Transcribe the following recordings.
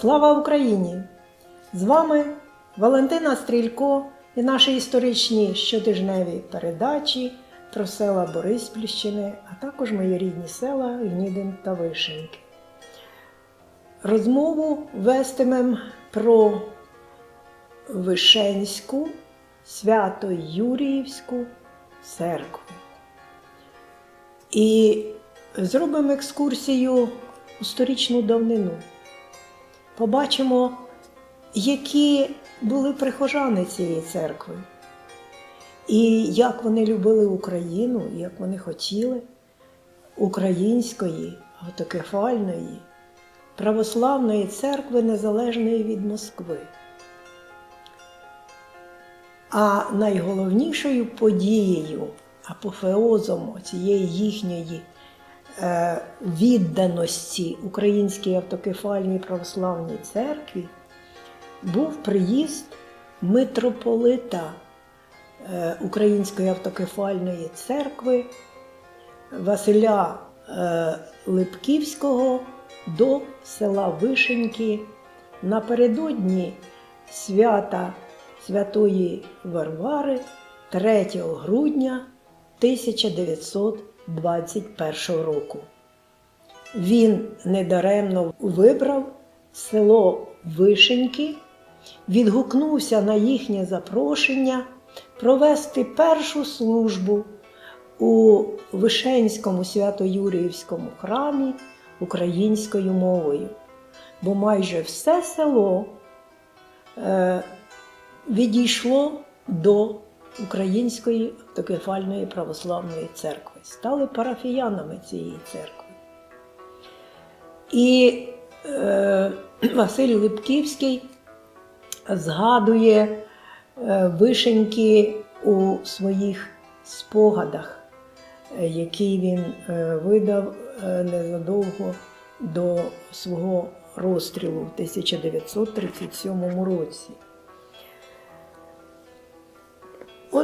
Слава Україні! З вами Валентина Стрілько і наші історичні щотижневі передачі про села Бориспільщини, а також мої рідні села Гнідин та Вишеньки. Розмову вестимем про Вишенську Свято-Юріївську церкву. І зробимо екскурсію у сторічну давнину. Побачимо, які були прихожани цієї церкви, і як вони любили Україну, як вони хотіли української, автокефальної, православної церкви незалежної від Москви. А найголовнішою подією, апофеозом цієї їхньої відданості Українській автокефальній православній церкві був приїзд митрополита е, Української автокефальної церкви Василя е, Липківського до села Вишеньки напередодні свята Святої Варвари 3 грудня 1921 року. Він недаремно вибрав село Вишеньки, відгукнувся на їхнє запрошення провести першу службу у Вишенському Свято-Юріївському храмі українською мовою, бо майже все село е, відійшло до Української автокефальної православної церкви, стали парафіянами цієї церкви. І е, Василь Липківський згадує е, вишеньки у своїх спогадах, е, які він е, видав е, незадовго до свого розстрілу в 1937 році.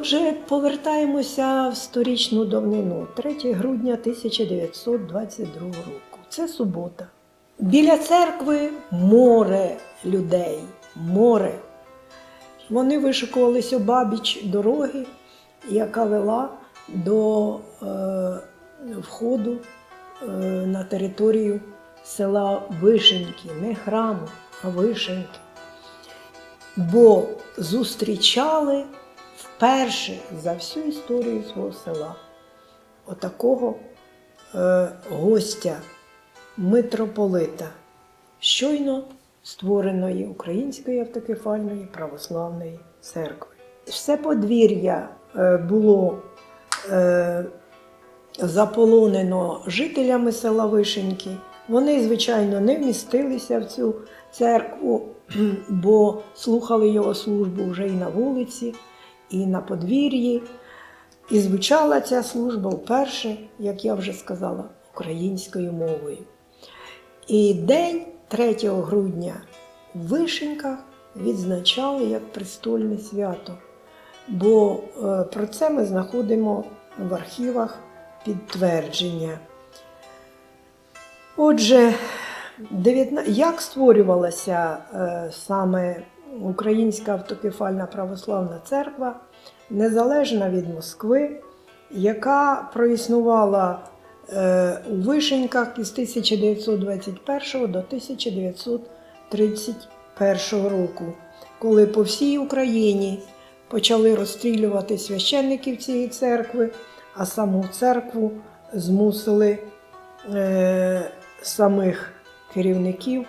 Отже, повертаємося в сторічну давнину, 3 грудня 1922 року. Це субота. Біля церкви море людей, море. Вони вишикувалися обабіч дороги, яка вела до е, входу е, на територію села Вишеньки, не храму, а Вишеньки. Бо зустрічали вперше за всю історію свого села отакого е, гостя, митрополита, щойно створеної Української автокефальної православної церкви. Все подвір'я е, було е, заполонено жителями села Вишеньки. Вони, звичайно, не вмістилися в цю церкву, бо слухали його службу вже і на вулиці, і на подвір'ї. І звучала ця служба вперше, як я вже сказала, українською мовою. І день 3 грудня в Вишеньках відзначали як престольне свято, бо е, про це ми знаходимо в архівах підтвердження. Отже, 19... як створювалася е, саме Українська автокефальна православна церква, незалежна від Москви, яка проіснувала е, у Вишеньках із 1921 до 1931 року, коли по всій Україні почали розстрілювати священників цієї церкви, а саму церкву змусили е, самих керівників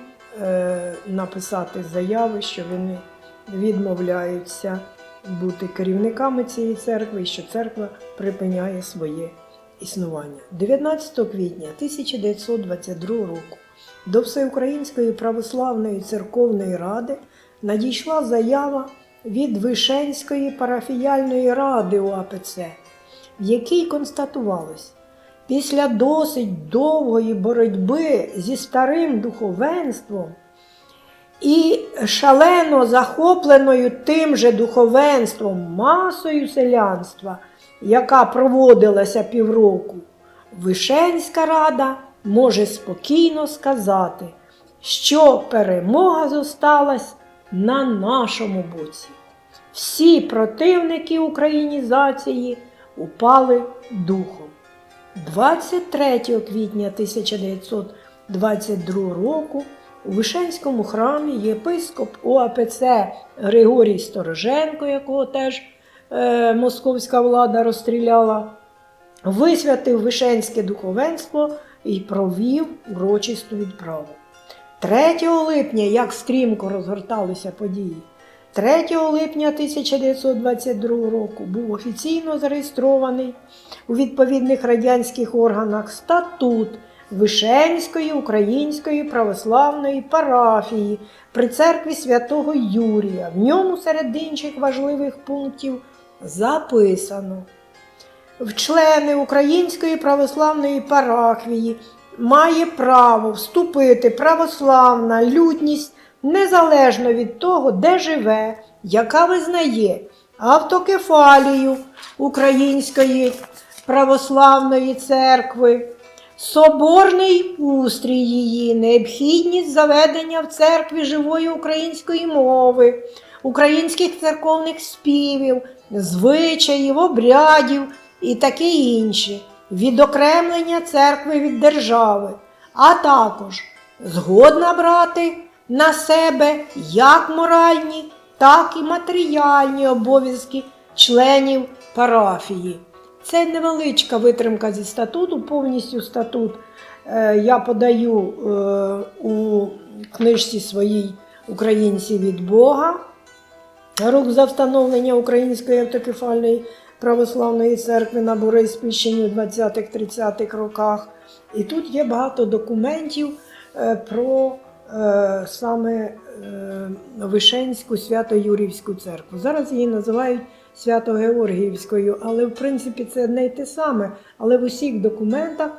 написати заяви, що вони відмовляються бути керівниками цієї церкви і що церква припиняє своє існування. 19 квітня 1922 року до Всеукраїнської православної церковної ради надійшла заява від Вишенської парафіяльної ради УАПЦ, в якій констатувалось, після досить довгої боротьби зі старим духовенством і шалено захопленою тим же духовенством масою селянства, яка проводилася півроку, Вишенська рада може спокійно сказати, що перемога зосталась на нашому боці. Всі противники українізації упали духом. 23 квітня 1922 року у Вишенському храмі єпископ ОАПЦ Григорій Стороженко, якого теж е, московська влада розстріляла, висвятив Вишенське духовенство і провів урочисту відправу. 3 липня, як стрімко розгорталися події, 3 липня 1922 року був офіційно зареєстрований у відповідних радянських органах статут Вишенської Української православної парафії при церкві святого Юрія. В ньому серед інших важливих пунктів записано. В члени Української православної парафії має право вступити православна людність незалежно від того, де живе, яка визнає автокефалію Української православної церкви, соборний устрій її, необхідність заведення в церкві живої української мови, українських церковних співів, звичаїв, обрядів і таке інше, відокремлення церкви від держави, а також згодна брати на себе як моральні, так і матеріальні обов'язки членів парафії. Це невеличка витримка зі статуту, повністю статут е, я подаю е, у книжці своїй Українці від Бога. Рух за встановлення Української автокефальної православної церкви на Бориспільщині у 20-30-х роках. І тут є багато документів е, про саме е, Вишенську Свято-Юрівську церкву. Зараз її називають Свято-Георгіївською, але в принципі це не й те саме. Але в усіх документах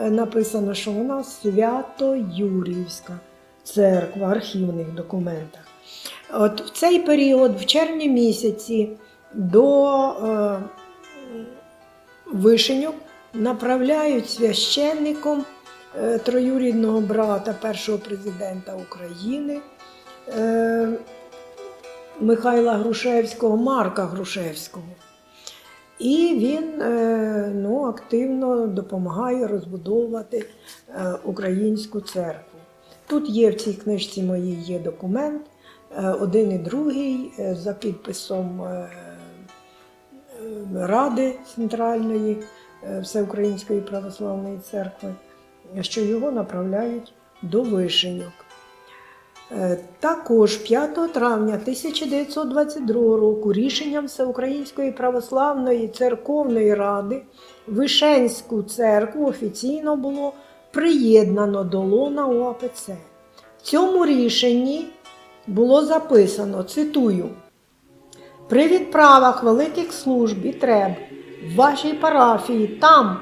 е, написано, що вона Свято-Юрівська церква, архівних документах. От в цей період, в червні місяці, до е, Вишеньок направляють священником е, троюрідного брата першого президента України е, Михайла Грушевського, Марка Грушевського. І він е, ну, активно допомагає розбудовувати е, українську церкву. Тут є в цій книжці моїй є документ, е, один і другий е, за підписом е, е, Ради Центральної е, Всеукраїнської православної церкви, що його направляють до Вишеньок. Е, Також 5 травня 1922 року рішенням Всеукраїнської православної церковної ради Вишенську церкву офіційно було приєднано до лона УАПЦ. В цьому рішенні було записано, цитую, при відправах великих служб і треб в вашій парафії там,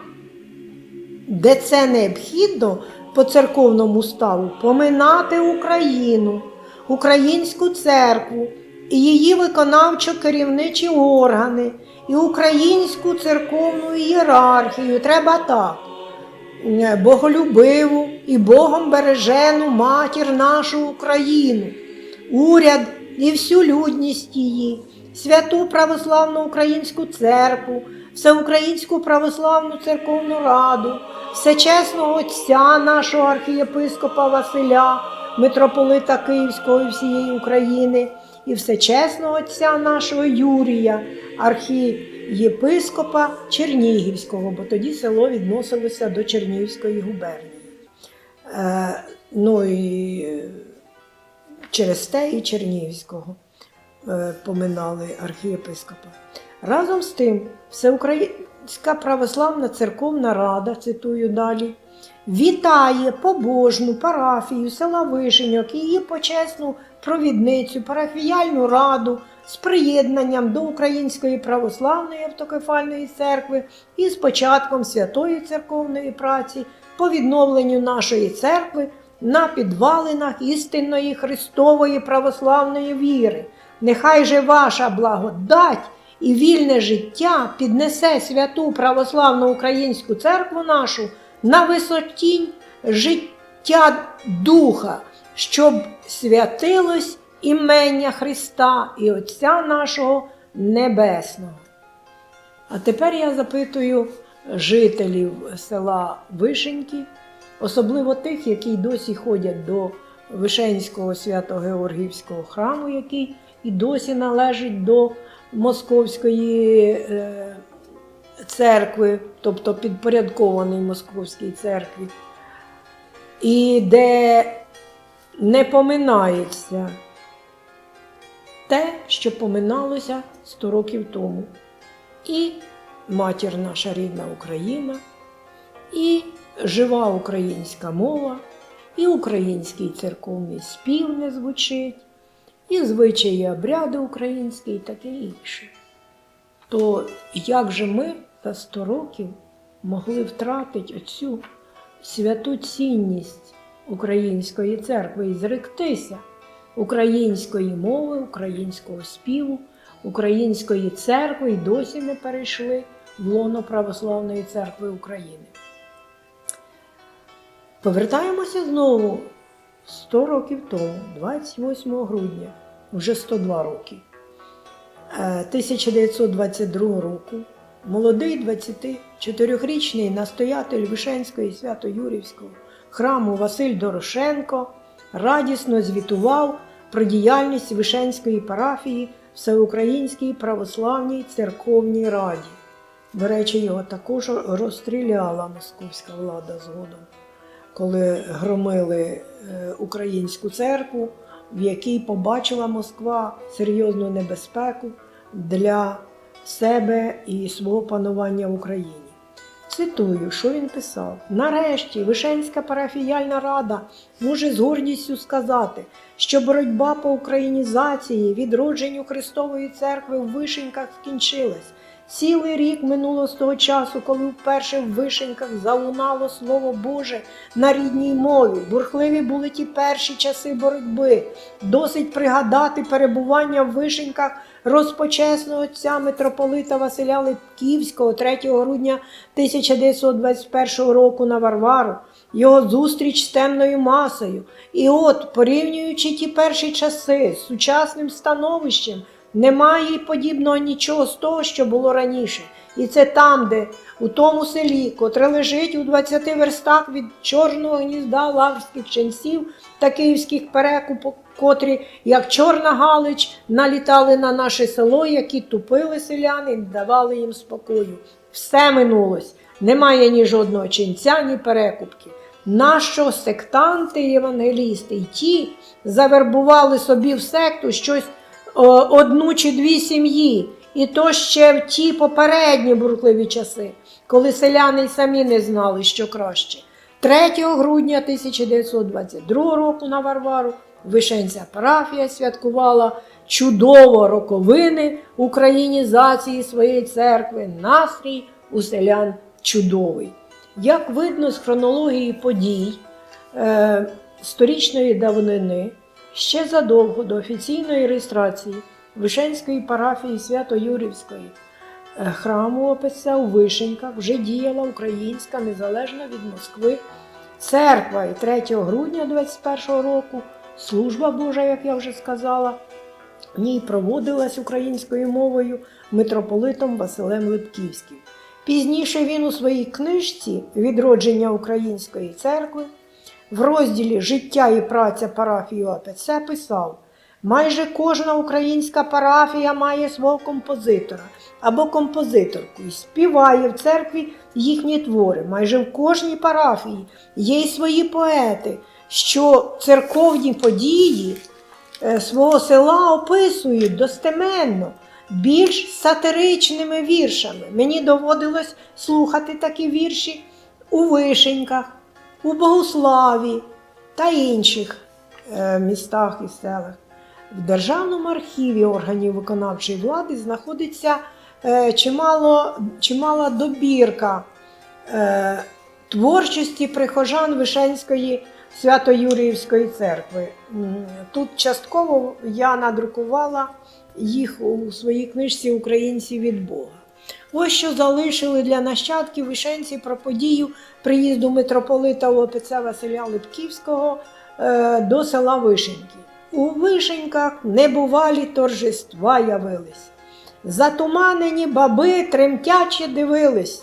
де це необхідно по церковному ставу, поминати Україну, українську церкву і її виконавчо-керівничі органи, і українську церковну ієрархію. Треба так. Боголюбиву і Богом бережену матір нашу Україну, уряд і всю людність її, святу православну українську церкву, всеукраїнську православну церковну раду, всечесного отця нашого архієпископа Василя, митрополита Київського і всієї України, і всечесного отця нашого Юрія, архієпископа Чернігівського, бо тоді село відносилося до Чернігівської губернії. Е, ну і через те і Чернігівського е, поминали архієпископа. Разом з тим, Всеукраїнська православна церковна рада, цитую далі, вітає побожну парафію села Вишеньок її почесну провідницю, парафіяльну раду з приєднанням до Української православної автокефальної церкви і з початком святої церковної праці по відновленню нашої церкви на підвалинах істинної Христової православної віри. Нехай же ваша благодать і вільне життя піднесе святу православну українську церкву нашу на висоті життя духа, щоб святилось імення Христа і Отця нашого Небесного. А тепер я запитую жителів села Вишеньки, особливо тих, які досі ходять до Вишенського свято-Георгівського храму, який і досі належить до Московської е, церкви, тобто підпорядкований Московській церкві, і де не поминається те, що поминалося 100 років тому. І матір наша рідна Україна, і жива українська мова, і український церковний спів не звучить, і звичаї обряди українські, і таке інше. То як же ми за 100 років могли втратити оцю святу цінність української церкви і зректися української мови, українського співу, української церкви і досі не перейшли в лоно Православної церкви України. Повертаємося знову 100 років тому, 28 грудня, вже 102 роки. Е, 1922 року молодий 24-річний настоятель Вишенської свято-Юрівського храму Василь Дорошенко радісно звітував про діяльність Вишенської парафії Всеукраїнській православній церковній раді. До речі, його також розстріляла московська влада згодом, коли громили е, українську церкву, в якій побачила Москва серйозну небезпеку для себе і свого панування в Україні. Цитую, що він писав: нарешті Вишенська парафіяльна рада може з гордістю сказати, що боротьба по українізації, відродженню Христової церкви в Вишеньках скінчилась. Цілий рік минуло з того часу, коли вперше в Вишеньках залунало Слово Боже на рідній мові. Бурхливі були ті перші часи боротьби. Досить пригадати перебування в Вишеньках розпочесного отця митрополита Василя Липківського 3 грудня 1921 року на Варвару, його зустріч з темною масою. І от, порівнюючи ті перші часи з сучасним становищем, немає подібного нічого з того, що було раніше. І це там, де у тому селі, котре лежить у 20 верстах від чорного гнізда лаврських ченців та київських перекупок, котрі, як чорна галич, налітали на наше село, які тупили селяни і давали їм спокою. Все минулось. Немає ні жодного ченця, ні перекупки. Нащо сектанти, євангелісти й ті завербували собі в секту щось одну чи дві сім'ї, і то ще в ті попередні бурхливі часи, коли селяни й самі не знали, що краще. 3 грудня 1922 року на Варвару Вишенця парафія святкувала чудово роковини українізації своєї церкви, настрій у селян чудовий. Як видно з хронології подій е, сторічної давнини, ще задовго до офіційної реєстрації Вишенської парафії Свято-Юрівської е, храму ОПЦ у Вишеньках вже діяла українська незалежна від Москви церква. І 3 грудня 21 року служба Божа, як я вже сказала, в ній проводилась українською мовою митрополитом Василем Липківським. Пізніше він у своїй книжці Відродження Української церкви в розділі Життя і праця парафії ОПЦ писав: майже кожна українська парафія має свого композитора або композиторку і співає в церкві їхні твори. Майже в кожній парафії є й свої поети, що церковні події е, свого села описують достеменно більш сатиричними віршами. Мені доводилось слухати такі вірші у Вишеньках, у Богославі та інших е, містах і селах. В Державному архіві органів виконавчої влади знаходиться е, чимало, чимала добірка е, творчості прихожан Вишенської Свято-Юріївської церкви. Тут частково я надрукувала їх у своїй книжці Українці від Бога. Ось що залишили для нащадків вишенці про подію приїзду митрополита ОПЦ Василя Липківського е, до села Вишеньки. У Вишеньках небувалі торжества явились. Затуманені баби тремтяче дивились.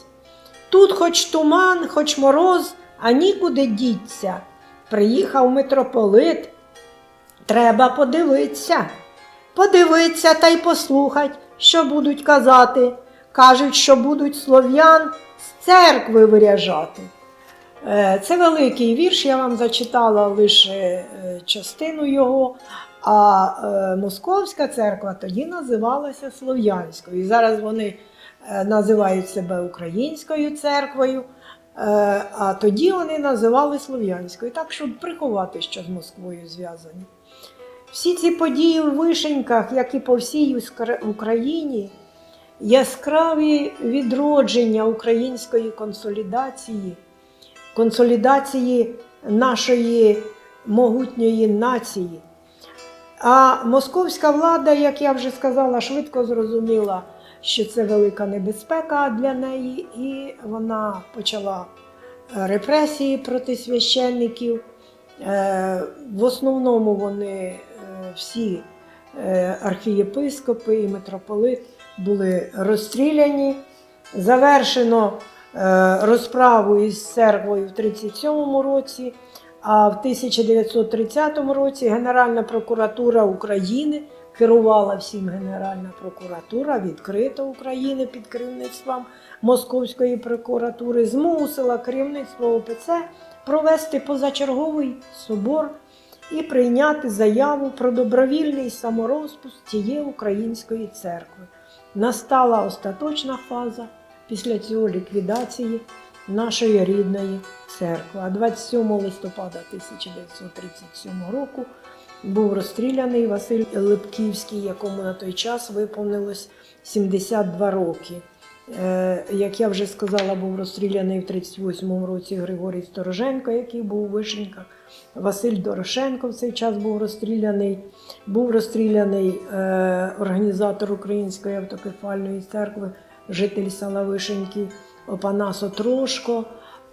Тут хоч туман, хоч мороз, а нікуди діться. Приїхав митрополит. Треба подивитися. Подивитися та й послухать, що будуть казати. Кажуть, що будуть слов'ян з церкви виряжати. Е, Це великий вірш, я вам зачитала лише е, частину його. А е, Московська церква тоді називалася Слов'янською. І зараз вони називають себе Українською церквою, а тоді вони називали Слов'янською, так, щоб приховати, що з Москвою зв'язані. Всі ці події у Вишеньках, як і по всій Україні, яскраві відродження української консолідації, консолідації нашої могутньої нації. А московська влада, як я вже сказала, швидко зрозуміла, що це велика небезпека для неї, і вона почала е, репресії проти священників. Е, В основному вони е, всі архієпископи і митрополит були розстріляні. Завершено е, розправу із церквою в 37 році, а в 1930 році Генеральна прокуратура України керувала всім Генеральна прокуратура відкрито України під керівництвом Московської прокуратури, змусила керівництво ОПЦ провести позачерговий собор і прийняти заяву про добровільний саморозпуск цієї української церкви. Настала остаточна фаза після цього ліквідації нашої рідної церкви. А 27 листопада 1937 року був розстріляний Василь Липківський, якому на той час виповнилось 72 роки. Е, Як я вже сказала, був розстріляний в 38-му році Григорій Стороженко, який був у Вишеньках. Василь Дорошенко в цей час був розстріляний. Був розстріляний е, організатор Української автокефальної церкви, житель села Вишеньки Опанас Отрошко.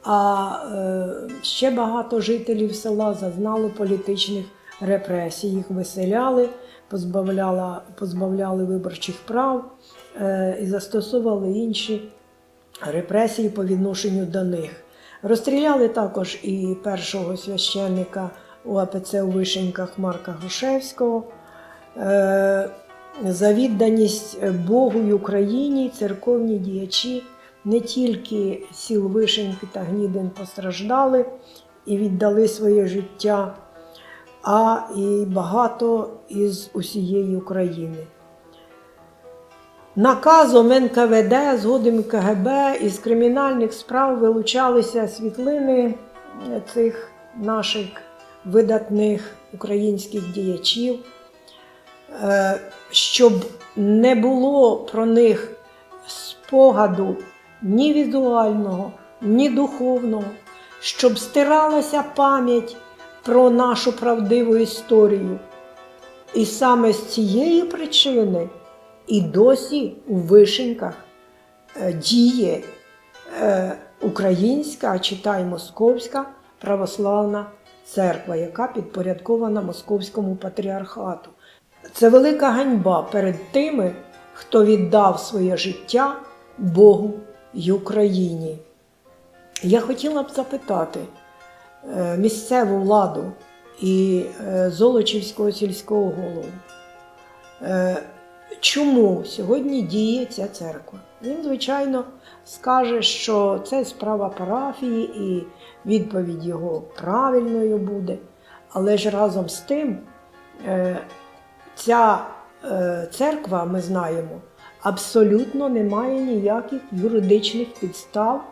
А е, ще багато жителів села зазнали політичних репресій. Їх виселяли, позбавляли, позбавляли виборчих прав і застосовували інші репресії по відношенню до них. Розстріляли також і першого священника УАПЦ у Вишеньках Марка Грушевського. Е, За відданість Богу й Україні церковні діячі не тільки сіл Вишеньки та Гнідин постраждали і віддали своє життя, а і багато із усієї України. Наказом НКВД, згодом КГБ із кримінальних справ вилучалися світлини е, цих наших видатних українських діячів, е, щоб не було про них спогаду ні візуального, ні духовного, щоб стиралася пам'ять про нашу правдиву історію. І саме з цієї причини і досі у Вишеньках е, діє е, українська, а читай московська православна церква, яка підпорядкована московському патріархату. Це велика ганьба перед тими, хто віддав своє життя Богу й Україні. Я хотіла б запитати е, місцеву владу і Золочівського сільського голову. Чому сьогодні діє ця церква? Він, звичайно, скаже, що це справа парафії і відповідь його правильною буде. Але ж разом з тим е, ця е, церква, ми знаємо, абсолютно не має ніяких юридичних підстав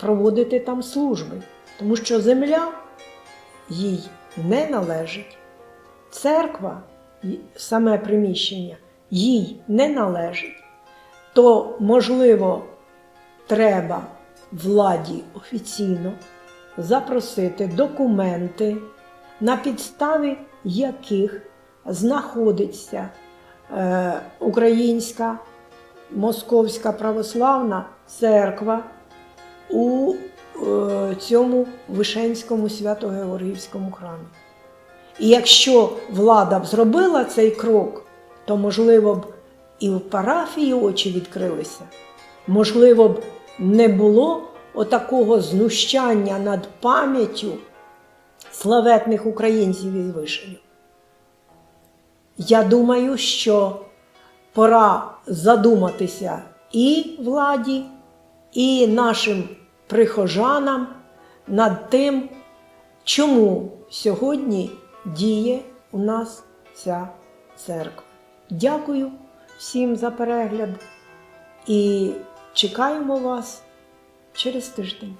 проводити там служби, тому що земля їй не належить. Церква, саме приміщення, їй не належить, то, можливо, треба владі офіційно запросити документи, на підставі яких знаходиться е, Українська Московська православна церква у е, цьому Вишенському свято-Георгіївському храмі. І якщо влада б зробила цей крок, то можливо б і в парафії очі відкрилися. Можливо б не було отакого знущання над пам'яттю славетних українців із Вишеню. Я думаю, що пора задуматися і владі, і нашим прихожанам над тим, чому сьогодні діє у нас ця церква. Дякую всім за перегляд і чекаємо вас через тиждень.